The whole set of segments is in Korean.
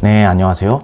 네, 안녕하세요.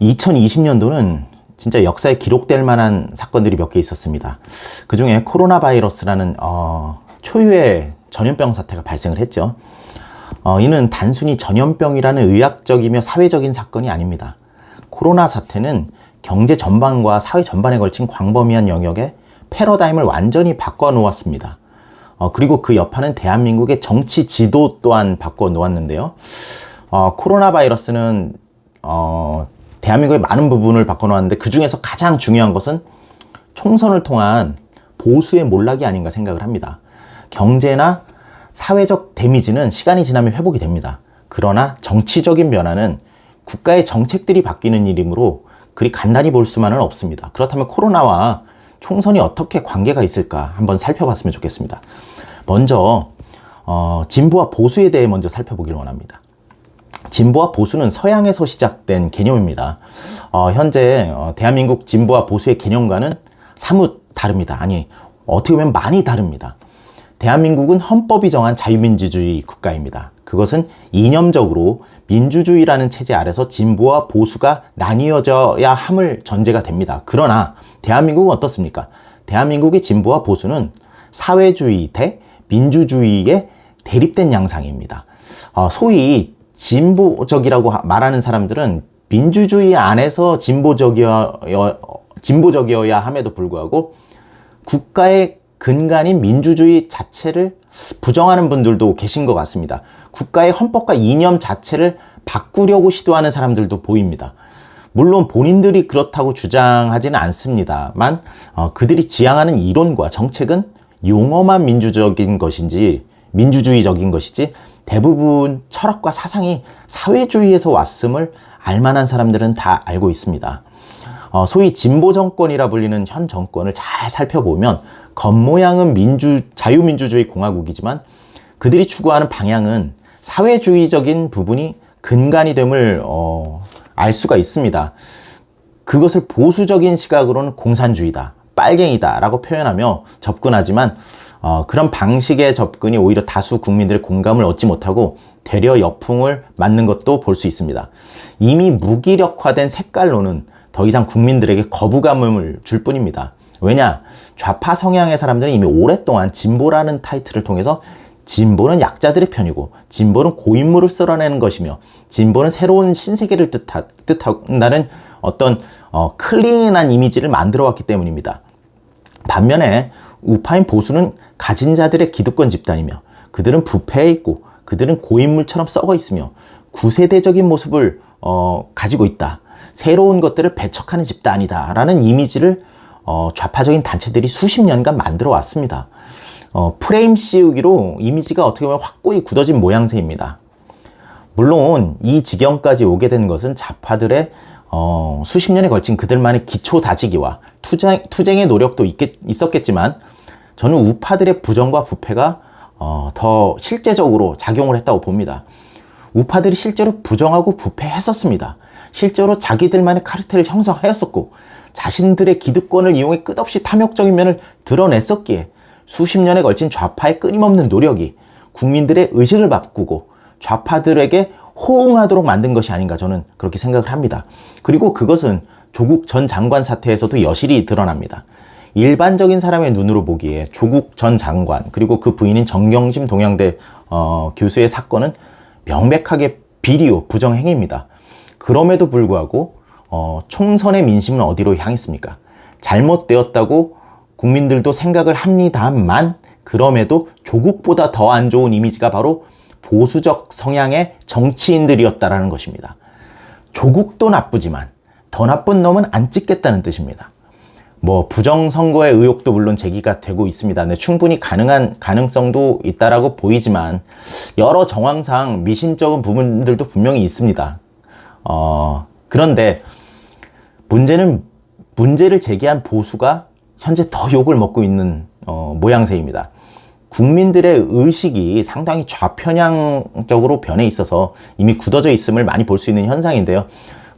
2020년도는 진짜 역사에 기록될 만한 사건들이 몇 개 있었습니다. 그 중에 코로나 바이러스라는 어, 초유의 전염병 사태가 발생을 했죠. 어, 이는 단순히 전염병이라는 의학적이며 사회적인 사건이 아닙니다. 코로나 사태는 경제 전반과 사회 전반에 걸친 광범위한 영역의 패러다임을 완전히 바꿔 놓았습니다. 어, 그리고 그 여파는 대한민국의 정치 지도 또한 바꿔 놓았는데요. 어, 코로나 바이러스는 어, 대한민국의 많은 부분을 바꿔놓았는데 그 중에서 가장 중요한 것은 총선을 통한 보수의 몰락이 아닌가 생각을 합니다. 경제나 사회적 데미지는 시간이 지나면 회복이 됩니다. 그러나 정치적인 변화는 국가의 정책들이 바뀌는 일이므로 그리 간단히 볼 수만은 없습니다. 그렇다면 코로나와 총선이 어떻게 관계가 있을까 한번 살펴봤으면 좋겠습니다. 먼저 어, 진보와 보수에 대해 먼저 살펴보기를 원합니다. 진보와 보수는 서양에서 시작된 개념입니다. 어, 현재 어, 대한민국 진보와 보수의 개념과는 사뭇 다릅니다. 아니 어떻게 보면 많이 다릅니다. 대한민국은 헌법이 정한 자유민주주의 국가입니다. 그것은 이념적으로 민주주의라는 체제 아래서 진보와 보수가 나뉘어져야 함을 전제가 됩니다. 그러나 대한민국은 어떻습니까? 대한민국의 진보와 보수는 사회주의 대 민주주의에 대립된 양상입니다. 어, 소위 진보적이라고 말하는 사람들은 민주주의 안에서 진보적이어, 진보적이어야 함에도 불구하고 국가의 근간인 민주주의 자체를 부정하는 분들도 계신 것 같습니다. 국가의 헌법과 이념 자체를 바꾸려고 시도하는 사람들도 보입니다. 물론 본인들이 그렇다고 주장하지는 않습니다만 어, 그들이 지향하는 이론과 정책은 용어만 민주적인 것인지 민주주의적인 것이지 대부분 철학과 사상이 사회주의에서 왔음을 알만한 사람들은 다 알고 있습니다. 어, 소위 진보 정권이라 불리는 현 정권을 잘 살펴보면 겉모양은 민주 자유민주주의 공화국이지만 그들이 추구하는 방향은 사회주의적인 부분이 근간이 됨을 어, 알 수가 있습니다. 그것을 보수적인 시각으로는 공산주의다, 빨갱이다라고 표현하며 접근하지만 어, 그런 방식의 접근이 오히려 다수 국민들의 공감을 얻지 못하고 되려 역풍을 맞는 것도 볼 수 있습니다. 이미 무기력화된 색깔로는 더 이상 국민들에게 거부감을 줄 뿐입니다. 왜냐? 좌파 성향의 사람들은 이미 오랫동안 진보라는 타이틀을 통해서 진보는 약자들의 편이고 진보는 고인물을 쓸어내는 것이며 진보는 새로운 신세계를 뜻하, 뜻한다는 어떤 어, 클린한 이미지를 만들어 왔기 때문입니다. 반면에 우파인 보수는 가진 자들의 기득권 집단이며 그들은 부패해 있고 그들은 고인물처럼 썩어 있으며 구세대적인 모습을 어, 가지고 있다. 새로운 것들을 배척하는 집단이다라는 이미지를 어, 좌파적인 단체들이 수십 년간 만들어 왔습니다. 어, 프레임 씌우기로 이미지가 어떻게 보면 확고히 굳어진 모양새입니다. 물론 이 지경까지 오게 된 것은 좌파들의 어, 수십 년에 걸친 그들만의 기초 다지기와 투쟁, 투쟁의 노력도 있겠, 있었겠지만 저는 우파들의 부정과 부패가 어, 더 실제적으로 작용을 했다고 봅니다. 우파들이 실제로 부정하고 부패했었습니다. 실제로 자기들만의 카르텔을 형성하였었고 자신들의 기득권을 이용해 끝없이 탐욕적인 면을 드러냈었기에 수십 년에 걸친 좌파의 끊임없는 노력이 국민들의 의식을 바꾸고 좌파들에게 호응하도록 만든 것이 아닌가 저는 그렇게 생각을 합니다. 그리고 그것은 조국 전 장관 사태에서도 여실히 드러납니다. 일반적인 사람의 눈으로 보기에 조국 전 장관 그리고 그 부인인 정경심 동양대 어, 교수의 사건은 명백하게 비리요 부정행위입니다. 그럼에도 불구하고 어, 총선의 민심은 어디로 향했습니까? 잘못되었다고 국민들도 생각을 합니다만 그럼에도 조국보다 더 안 좋은 이미지가 바로 보수적 성향의 정치인들이었다라는 것입니다. 조국도 나쁘지만 더 나쁜 놈은 안 찍겠다는 뜻입니다. 뭐 부정선거의 의혹도 물론 제기가 되고 있습니다. 네, 충분히 가능한 가능성도 있다라고 보이지만 여러 정황상 미심쩍은 부분들도 분명히 있습니다. 어, 그런데 문제는 문제를 제기한 보수가 현재 더 욕을 먹고 있는 어, 모양새입니다. 국민들의 의식이 상당히 좌편향적으로 변해 있어서 이미 굳어져 있음을 많이 볼 수 있는 현상인데요.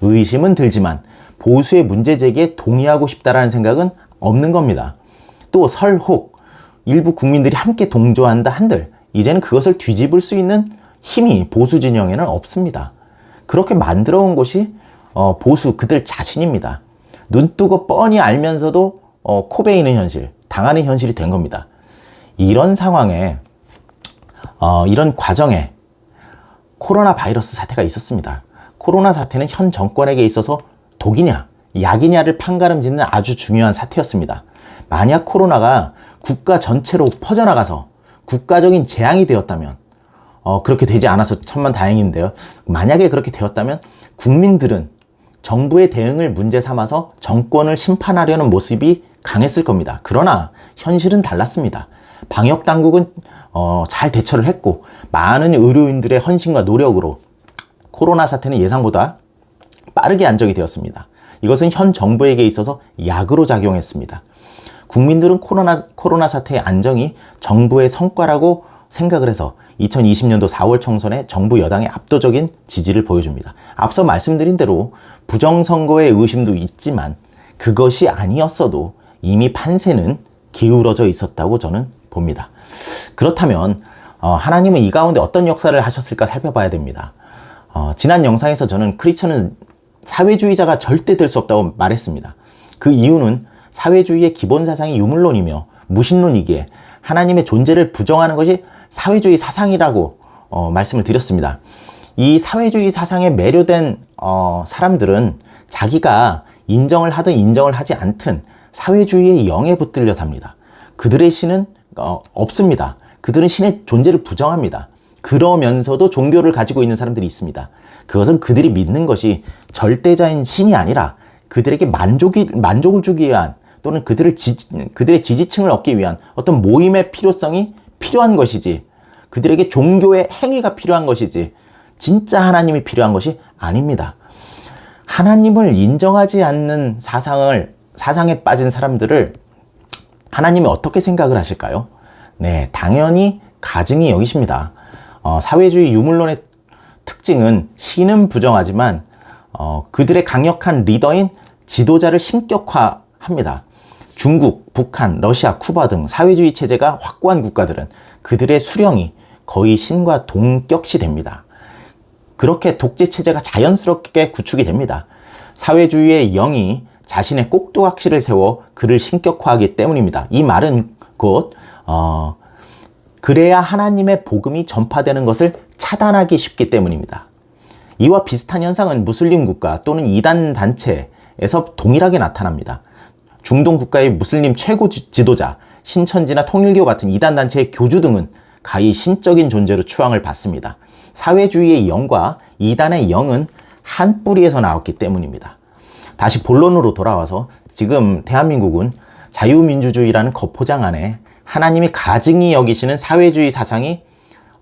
의심은 들지만 보수의 문제 제기에 동의하고 싶다라는 생각은 없는 겁니다. 또 설혹 일부 국민들이 함께 동조한다 한들 이제는 그것을 뒤집을 수 있는 힘이 보수 진영에는 없습니다. 그렇게 만들어 온 것이 어, 보수 그들 자신입니다. 눈뜨고 뻔히 알면서도 어, 코베이는 현실, 당하는 현실이 된 겁니다. 이런 상황에 어, 이런 과정에 코로나 바이러스 사태가 있었습니다. 코로나 사태는 현 정권에게 있어서 독이냐, 약이냐를 판가름 짓는 아주 중요한 사태였습니다. 만약 코로나가 국가 전체로 퍼져나가서 국가적인 재앙이 되었다면, 어, 그렇게 되지 않아서 천만 다행인데요. 만약에 그렇게 되었다면 국민들은 정부의 대응을 문제 삼아서 정권을 심판하려는 모습이 강했을 겁니다. 그러나 현실은 달랐습니다. 방역 당국은 어, 잘 대처를 했고 많은 의료인들의 헌신과 노력으로 코로나 사태는 예상보다 빠르게 안정이 되었습니다. 이것은 현 정부에게 있어서 약으로 작용했습니다. 국민들은 코로나, 코로나 사태의 안정이 정부의 성과라고 생각을 해서 2020년도 4월 총선에 정부 여당의 압도적인 지지를 보여줍니다. 앞서 말씀드린 대로 부정선거의 의심도 있지만 그것이 아니었어도 이미 판세는 기울어져 있었다고 저는 봅니다. 그렇다면 어, 하나님은 이 가운데 어떤 역사를 하셨을까 살펴봐야 됩니다. 어, 지난 영상에서 저는 크리스천은 사회주의자가 절대 될 수 없다고 말했습니다. 그 이유는 사회주의의 기본 사상이 유물론이며 무신론이기에 하나님의 존재를 부정하는 것이 사회주의 사상이라고 어, 말씀을 드렸습니다. 이 사회주의 사상에 매료된 어, 사람들은 자기가 인정을 하든 인정을 하지 않든 사회주의의 영에 붙들려 삽니다. 그들의 신은 어, 없습니다. 그들은 신의 존재를 부정합니다. 그러면서도 종교를 가지고 있는 사람들이 있습니다. 그것은 그들이 믿는 것이 절대자인 신이 아니라 그들에게 만족이, 만족을 주기 위한 또는 그들을 지, 그들의 지지층을 얻기 위한 어떤 모임의 필요성이 필요한 것이지 그들에게 종교의 행위가 필요한 것이지 진짜 하나님이 필요한 것이 아닙니다. 하나님을 인정하지 않는 사상을 사상에 빠진 사람들을 하나님이 어떻게 생각을 하실까요? 네, 당연히 가증이 여기십니다. 어, 사회주의 유물론의 특징은 신은 부정하지만 어, 그들의 강력한 리더인 지도자를 신격화합니다. 중국, 북한, 러시아, 쿠바 등 사회주의 체제가 확고한 국가들은 그들의 수령이 거의 신과 동격시 됩니다. 그렇게 독재 체제가 자연스럽게 구축이 됩니다. 사회주의의 영이 자신의 꼭두각시를 세워 그를 신격화하기 때문입니다. 이 말은 곧 어, 그래야 하나님의 복음이 전파되는 것을 차단하기 쉽기 때문입니다. 이와 비슷한 현상은 무슬림 국가 또는 이단 단체에서 동일하게 나타납니다. 중동 국가의 무슬림 최고 지도자, 신천지나 통일교 같은 이단 단체의 교주 등은 가히 신적인 존재로 추앙을 받습니다. 사회주의의 영과 이단의 영은 한 뿌리에서 나왔기 때문입니다. 다시 본론으로 돌아와서 지금 대한민국은 자유민주주의라는 겉포장 안에 하나님이 가증히 여기시는 사회주의 사상이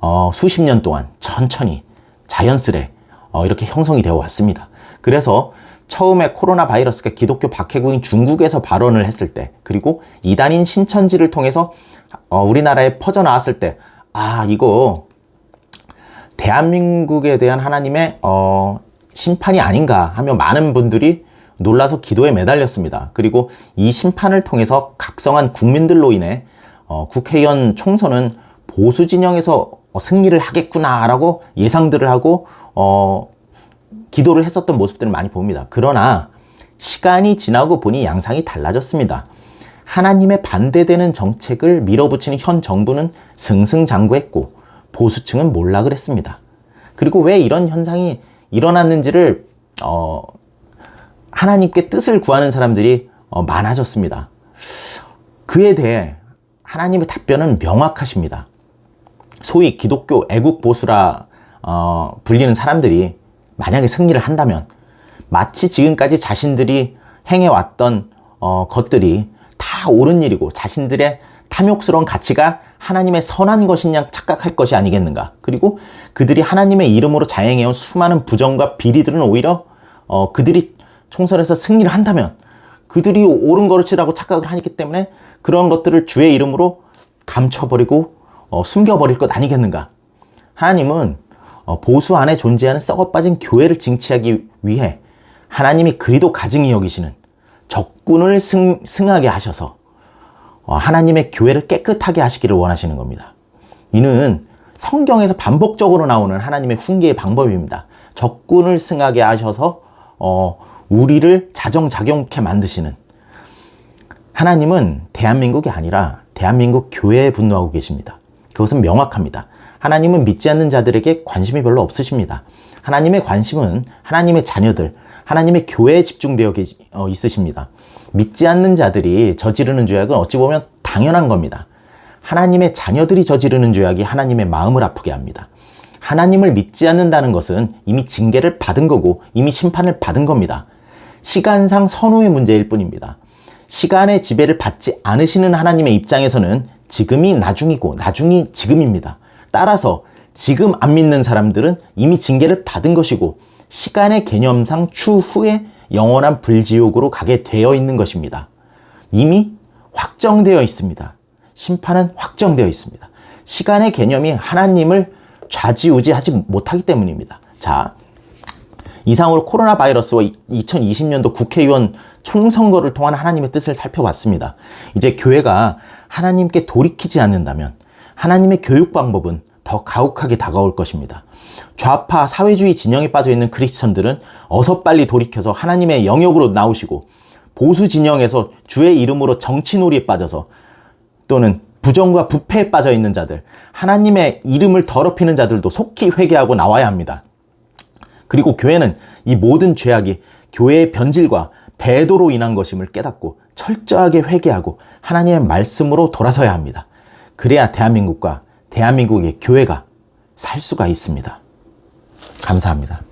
어, 수십 년 동안 천천히 자연스레 어, 이렇게 형성이 되어 왔습니다. 그래서 처음에 코로나 바이러스가 기독교 박해국인 중국에서 발언을 했을 때, 그리고 이단인 신천지를 통해서 어, 우리나라에 퍼져 나왔을 때, 아, 이거 대한민국에 대한 하나님의 어, 심판이 아닌가 하며 많은 분들이 놀라서 기도에 매달렸습니다. 그리고 이 심판을 통해서 각성한 국민들로 인해 어, 국회의원 총선은 보수 진영에서 승리를 하겠구나라고 예상들을 하고 어, 기도를 했었던 모습들을 많이 봅니다. 그러나 시간이 지나고 보니 양상이 달라졌습니다. 하나님의 반대되는 정책을 밀어붙이는 현 정부는 승승장구했고 보수층은 몰락을 했습니다. 그리고 왜 이런 현상이 일어났는지를 어, 하나님께 뜻을 구하는 사람들이 어, 많아졌습니다. 그에 대해 하나님의 답변은 명확하십니다. 소위 기독교 애국 보수라 어, 불리는 사람들이 만약에 승리를 한다면 마치 지금까지 자신들이 행해왔던 어, 것들이 다 옳은 일이고 자신들의 탐욕스러운 가치가 하나님의 선한 것이냐 착각할 것이 아니겠는가. 그리고 그들이 하나님의 이름으로 자행해온 수많은 부정과 비리들은 오히려 어, 그들이 총선에서 승리를 한다면 그들이 옳은 거릇이라고 착각을 하기 때문에 그런 것들을 주의 이름으로 감춰버리고 어, 숨겨버릴 것 아니겠는가. 하나님은 어, 보수 안에 존재하는 썩어빠진 교회를 징치하기 위해 하나님이 그리도 가증히 여기시는 적군을 승, 승하게 하셔서 어, 하나님의 교회를 깨끗하게 하시기를 원하시는 겁니다. 이는 성경에서 반복적으로 나오는 하나님의 훈계의 방법입니다. 적군을 승하게 하셔서 어, 우리를 자정작용케 만드시는 하나님은 대한민국이 아니라 대한민국 교회에 분노하고 계십니다. 그것은 명확합니다. 하나님은 믿지 않는 자들에게 관심이 별로 없으십니다. 하나님의 관심은 하나님의 자녀들, 하나님의 교회에 집중되어 어, 있으십니다. 믿지 않는 자들이 저지르는 죄악은 어찌 보면 당연한 겁니다. 하나님의 자녀들이 저지르는 죄악이 하나님의 마음을 아프게 합니다. 하나님을 믿지 않는다는 것은 이미 징계를 받은 거고 이미 심판을 받은 겁니다. 시간상 선후의 문제일 뿐입니다. 시간의 지배를 받지 않으시는 하나님의 입장에서는 지금이 나중이고 나중이 지금입니다. 따라서 지금 안 믿는 사람들은 이미 징계를 받은 것이고 시간의 개념상 추후에 영원한 불지옥으로 가게 되어 있는 것입니다. 이미 확정되어 있습니다. 심판은 확정되어 있습니다. 시간의 개념이 하나님을 좌지우지하지 못하기 때문입니다. 자, 이상으로 코로나 바이러스와 2020년도 국회의원 총선거를 통한 하나님의 뜻을 살펴봤습니다. 이제 교회가 하나님께 돌이키지 않는다면 하나님의 교육 방법은 더 가혹하게 다가올 것입니다. 좌파 사회주의 진영에 빠져 있는 크리스천들은 어서 빨리 돌이켜서 하나님의 영역으로 나오시고 보수 진영에서 주의 이름으로 정치놀이에 빠져서 또는 부정과 부패에 빠져 있는 자들, 하나님의 이름을 더럽히는 자들도 속히 회개하고 나와야 합니다. 그리고 교회는 이 모든 죄악이 교회의 변질과 배도로 인한 것임을 깨닫고 철저하게 회개하고 하나님의 말씀으로 돌아서야 합니다. 그래야 대한민국과 대한민국의 교회가 살 수가 있습니다. 감사합니다.